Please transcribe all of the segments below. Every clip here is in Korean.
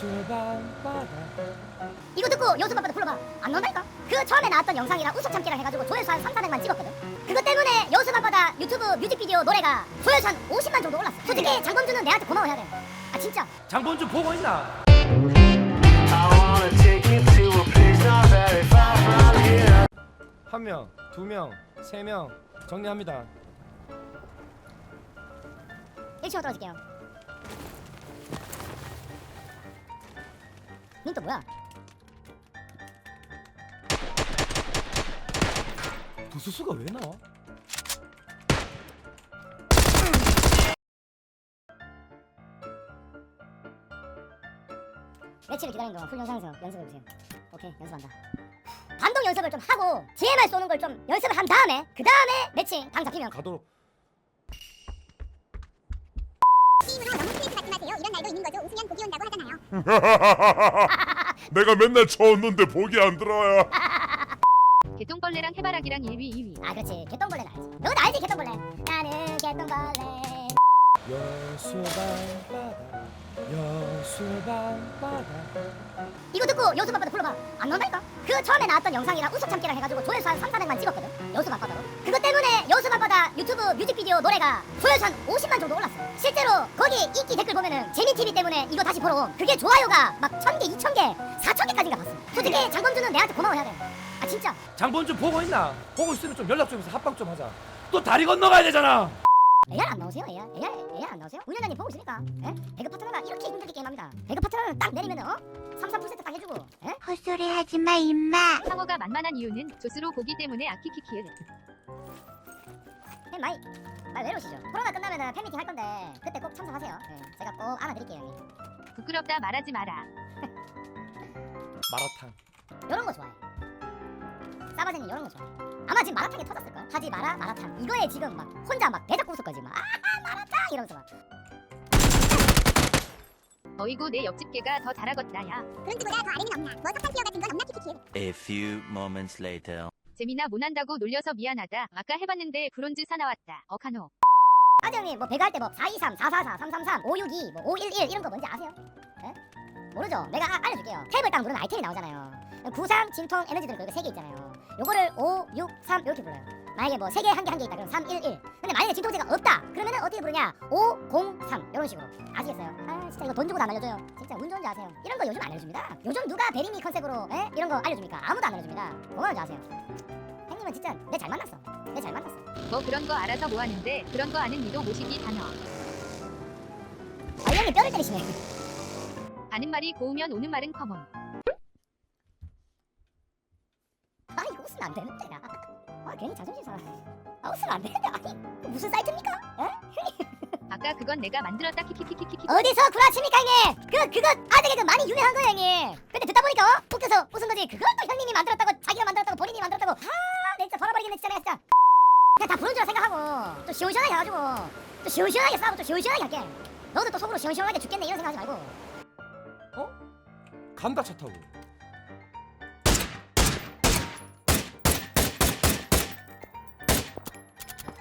밤바다. 이거 듣고 여수 바빠도 불러봐. 안 나온다니까? 그 처음에 나왔던 영상이랑 우석 참기랑 해가지고 조회수 한 3, 400만 찍었거든. 그것 때문에 여수 바빠다 유튜브 뮤직비디오 노래가 조회수 한 50만 정도 올랐어. 솔직히 장범준은 내한테 고마워해야 돼아 진짜. 장본주 보고 있나? 한 명, 두 명, 세 명 정리합니다. 1층으로 떨어질게요 닌또 뭐야 부수수가 왜 나와? 며칠을 기다리는 동안 훈련장에서 연습해보세요. 오케이 연습한다. 반동 연습을 좀 하고 GMR 쏘는 걸 좀 연습을 한 다음에 그 다음에 매칭 당 잡히면. 가도록 게임으로 너무 스트레스 받지 마세요. 이런 날도 있는 거죠. 웃으면 복이 온다고 하잖아요. 내가 맨날 쳤는데 복이 안 들어요. 개똥벌레랑 해바라기랑 1위 2위. 아 그렇지. 개똥벌레는 알지. 너도 알지 개똥벌레? 나는 개똥벌레. 여수 밤바다 여수 밤바다. 이거 듣고 여수 바빠도 불러봐. 안 나온다니까? 그 처음에 나왔던 영상이랑 우석 참기랑 해가지고 조회수 한 3, 400만 찍었거든? 여수 바빠다로. 그것 유튜브 뮤직비디오 노래가 조회수 한 50만 정도 올랐어 실제로 거기 인기 댓글 보면은 재미TV 때문에 이거 다시 보러 온 그게 좋아요가 막 1000개, 2000개, 4000개까지인가 봤어 솔직히 장범준은 내한테 고마워해야 돼 아 진짜 장본주 보고 있나? 보고 있으면 좀 연락 좀 해서 합방 좀 하자 또 다리 건너가야 되잖아 AR 안 나오세요? AR? AR, AR 안 나오세요? 운영자님 보고 있으니까 예? 배그 파트너가 이렇게 힘들게 게임합니다 배그 파트너는 딱 내리면은 어? 3, 4%딱 해주고 예? 헛소리 하지 마, 임마. 상어가 만만한 이유는 조스로 보기 때문에 아키키키을 형 많이. 많이 외로우시죠? 코로나 끝나면은 팬미팅 할 건데 그때 꼭 참석하세요. 예, 제가 꼭 안아드릴게요 형님. 부끄럽다 말하지 마라. 마라탕. 요런 거 좋아해. 싸바제님 요런 거 좋아해. 아마 지금 마라탕이 터졌을 걸 하지 마라 마라탕. 이거에 지금 막 혼자 막 배 잡고 웃을 거지 막 아하 마라탕! 이러면서 막. 어이구 내 옆집 개가 더 잘하겄다 야. 브론즈보다 더 아래는 없나. 뭐 석탄 티어 같은 건 없나 키키키. A few moments later. 재미나 못한다고 놀려서 미안하다 아까 해봤는데 브론즈 사나왔다 어카노 아재 형님 뭐 배그 할때 뭐 423, 444, 333, 562, 뭐 511 이런 거 뭔지 아세요? 예? 모르죠? 내가 아- 알려줄게요 탭을 딱 누르면 아이템이 나오잖아요 구상, 진통, 에너지 드링크 이거 3개 있잖아요 요거를 5, 6, 3 이렇게 불러요 만약에 뭐 3개, 한 개, 한개 있다 그럼 3, 1, 1 근데 만약에 진통제가 없다 그러면은 어떻게 부르냐 5, 0, 3 이런 식으로 아시겠어요? 아 진짜 이거 돈 주고도 안 알려줘요 진짜 운 좋은지 아세요? 이런 거 요즘 안 알려줍니다 요즘 누가 베리미 컨셉으로 에? 이런 거 알려줍니까? 아무도 안 알려줍니다 고마운지 아세요? 형님은 진짜 내 잘 만났어 내 잘 만났어 뭐 그런 거 알아서 뭐 하는데 그런 거 아는 니도 모시기 단어 아, 이 형님 뼈를 때리시네 아는 말이 고우면 오는 말은 커먼 아 이거 웃으면 안 되는데 나. 아 괜히 자존심 상하. 아 웃으면 안 되는데 아니 무슨 사이트입니까? 에? 아까 그건 내가 만들었다 키키키키키키 어디서 구라칩니까 형님? 그 그거 아재 개그 많이 유명한 거예요 형님. 근데 듣다 보니까 어? 웃겨서 웃은 거지. 그것도 형님이 만들었다고 자기가 만들었다고 본인이 만들었다고. 아 진짜 벌어버리겠네 진짜 내가 진짜. 그냥 다 부른 줄 생각하고 또 시원시원하게 해가지고 또 시원시원하게 싸우고 또 시원시원하게 할게. 너도 또 속으로 시원시원하게 죽겠네 이런 생각하지 말고. 간다 차 타고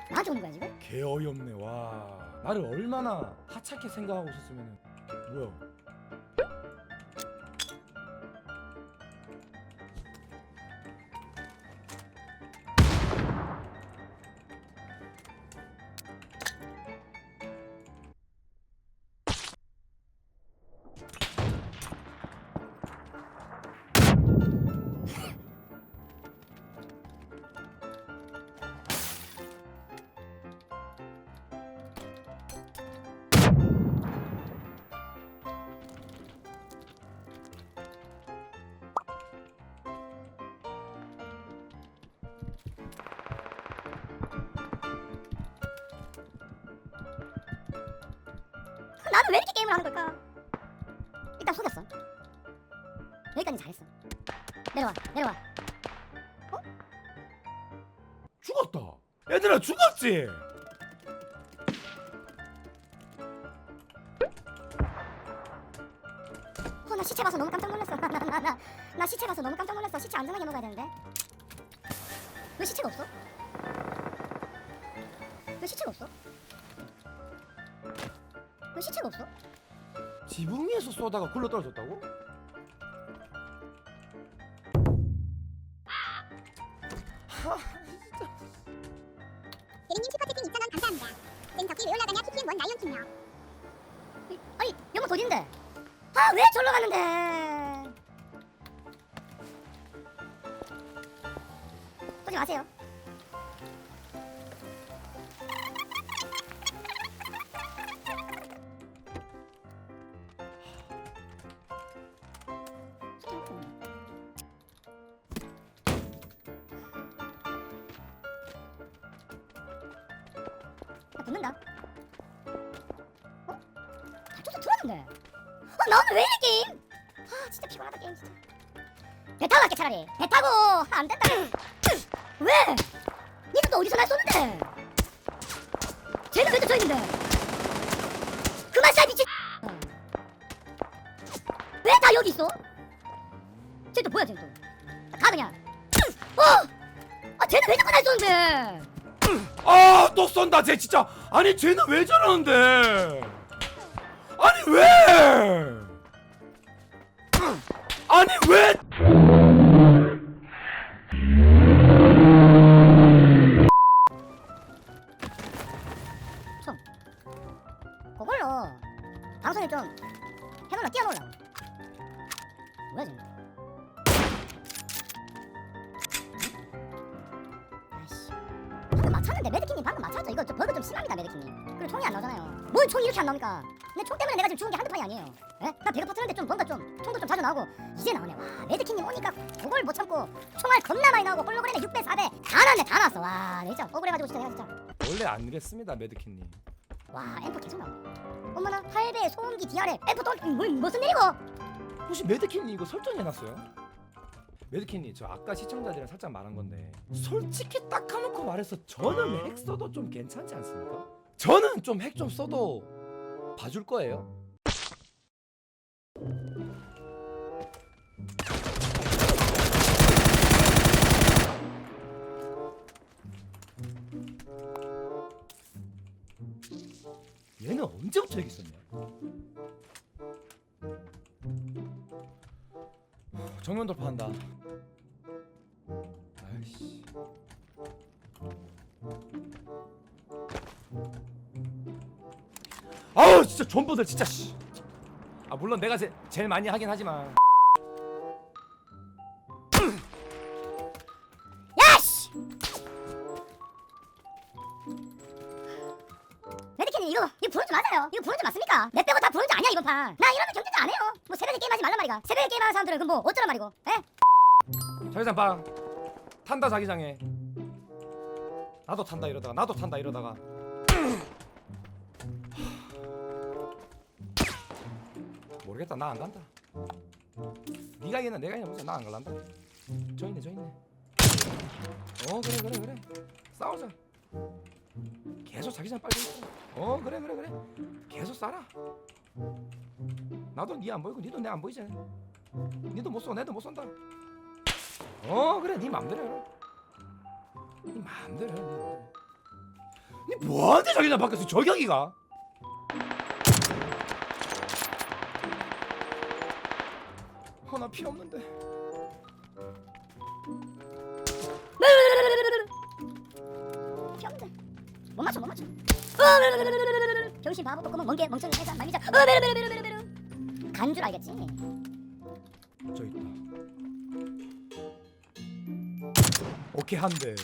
나한테 오는 거야 지금? 개 어이없네 와 나를 얼마나 하찮게 생각하고 있었으면 뭐야 나는 왜 이렇게 게임을 하는 걸까? 일단 속였어. 여기까지 잘했어. 내려와 내려와. 죽었다 얘들아 죽었지 어, 나 시체 봐서 너무 깜짝 놀랐어. 나, 나, 나, 나, 나 시체 봐서 너무 깜짝 놀랐어. 시체 안전하게 먹어야 되는데. 왜 시체가 없어? 왜 시체가 없어? 왜 시체가 없어? 지붕 위에서 쏘다가 굴러 떨어졌다고? 대리님 슈퍼채팅 2,000원 감사합니다. 땡 덕기 왜 올라가냐 키키엔 원 라이온 킹요. 아니 연못 어딘데? 아 왜 절로 갔는데? 보지 마세요. 나. 어? 발톱도 들어왔는데. 아 나는 왜 이래 게임? 아 진짜 피곤하다 게임 진짜. 배 타고 갈게 차라리. 배 타고 아, 안 된다. 왜? 니는 또 어디서 날 쏘는데? 쟤는 왜저 있는데? 그만 쏴 미친. 왜 다 여기 있어? 쟤 또 뭐야 쟤 또? 가 그냥. 어? 아 쟤는 왜 자꾸 날 쏘는데? 아 또 쏜다 쟤 진짜. 아니 쟤는 왜 저러는데? 아니 왜? 아니 왜? 그걸로 방송에 좀 해놓으려 띄워놓으려 뭐야 지금 맞췄는데 메드키님 방금 맞췄죠. 이거 좀 버그 좀 심합니다 메드키님. 그리고 총이 안 나오잖아요. 뭘 총이 이렇게 안 나옵니까? 근데 총 때문에 내가 지금 죽은 게 한두 판이 아니에요. 예? 나 배가 퍼트는데 좀 뭔가 좀 총도 좀 자주 나오고 이제 나오네 와 메드키님 오니까 그걸 못 참고 총알 겁나 많이 나오고 홀로그램에 6배 4배 다 나왔네 다 나왔어. 와 진짜 억울해가지고 진짜 내가 진짜. 원래 안 그랬습니다 메드키님. 와 앰프 계속 나오네. 어머나 8배 소음기 DRL 앰프 또 뭐, 무슨 일이고? 혹시 메드키님 이거 설정해놨어요? 메드키님 저 아까 시청자들이랑 살짝 말한 건데 솔직히 딱 까놓고 말해서 저는 핵 써도 좀 괜찮지 않습니까? 저는 좀 핵 좀 써도 봐줄 거예요 얘는 언제부터 여기 있었냐? 정면 돌파한다. 진짜 존버들 진짜 씨. 아 물론 내가 제, 제일 많이 하긴 하지만. 야씨! 이거 이거 브론즈 맞아요. 이거 브론즈 맞습니까? 내 빼고 다 브론즈 아니야 이번 판 나 이러면 경쟁자 안 해요. 뭐 새벽에 게임하지 말란 말이가. 새벽에 게임하는 사람들은 그뭐 어쩌란 말이고 에? 자기장 빵 탄다 자기장에. 나도 탄다 이러다가 나도 탄다 이러다가 모르겠다. 나 안 간다. 네가 이기나 내가 이기나 보자 나 안 갈란다. 저 있네 저 있네. 어 그래 그래 그래. 싸우자. 계속 자기장 빨리 있어. 어 그래 그래 그래. 계속 싸라. 나도 니 안 보이고 니도 내 안 보이잖아 니도 못 쏘, 내도 못 쏜다. 어 그래. 네 맘대로 해라. 네 맘대로 해 네. 네 뭐하는데 자기장 밖에서 저격이가 어 나 피 없는데. 피없는데 못 맞춰 못 맞춰. 병신 바보 꺾으면 멍게 멍청이 해자 말미자. 간줄 알겠지? 저 있다. 오케이 한대.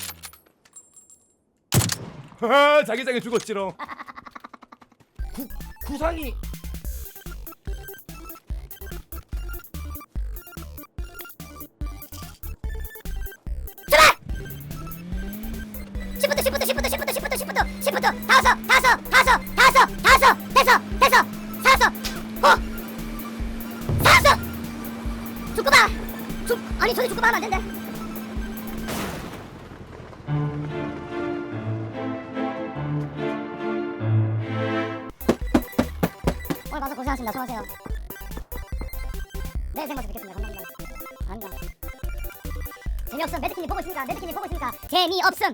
자기장에 죽었지롱. 구, 구상이 시프트 시프트 시프트 시프트 시프트 시프트. 시프트. 다섯 다섯 다섯 다섯 다섯 됐어 됐어. 살았어 어 살았어 죽고 봐 죽 아니 저기 죽고 봐 하면 안 된대. 오늘 방송 고생하셨습니다. 수고하세요. 내일 생방송 뵙겠습니다 감사합니다 안가 재미없음. 매드키님 보고 있으니까 매드키님 보고 있으니까 재미없음